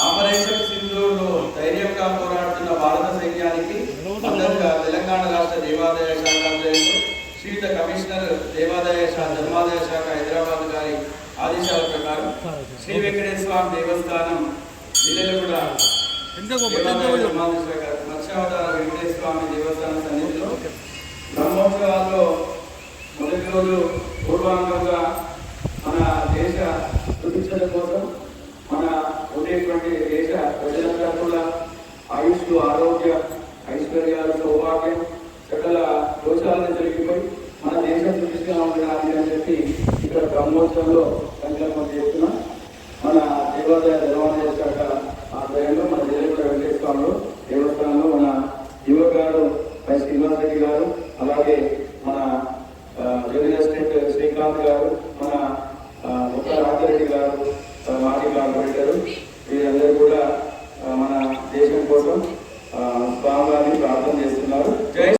Operation సింధూర్లో ధైర్యంగా పోరాడుతున్న భారత సైన్యానికి తెలంగాణ రాష్ట్ర దేవాదాయ శాఖ శ్రీయుత కమిషనర్ దేవాదాయ శాఖ ధర్మాదాయ శాఖ హైదరాబాద్ గారి ఆదేశాల ప్రకారం శ్రీ వెంకటేశ్వర స్వామి దేవస్థానం జిల్లాలో మత్స్యావతార వెంకటేశ్వర స్వామి దేవస్థానం సన్నిధిలో బ్రహ్మోత్సవాల్లో మొదటి రోజు పూర్వాంగంగా మన దేశ సుభిక్షత కోసం మన ఉండేటువంటి దేశ ప్రజలందరూ కూడా ఆయుష్లు ఆరోగ్య ఐశ్వర్యాలు సౌభాగ్యం సకల దోషాలను జరిగిపోయి మన దేశం దృష్టిగా ఉండడానికి అని చెప్పి ఇక్కడ బ్రహ్మోత్సవంలో సంకల్పం చేస్తున్నాం. మన దేవాదాయ దేవాలయ శాఖ ఆధ్వర్యంలో మన జిల్లా వెంకటేశ్వరంలో దేవస్థానంలో మన యువ గారు వై శ్రీనివాస్ రెడ్డి గారు అలాగే మన రియల్ ఎస్టేట్ శ్రీకాంత్ గారు మన ఆ, రాజరెడ్డి గారు Europa.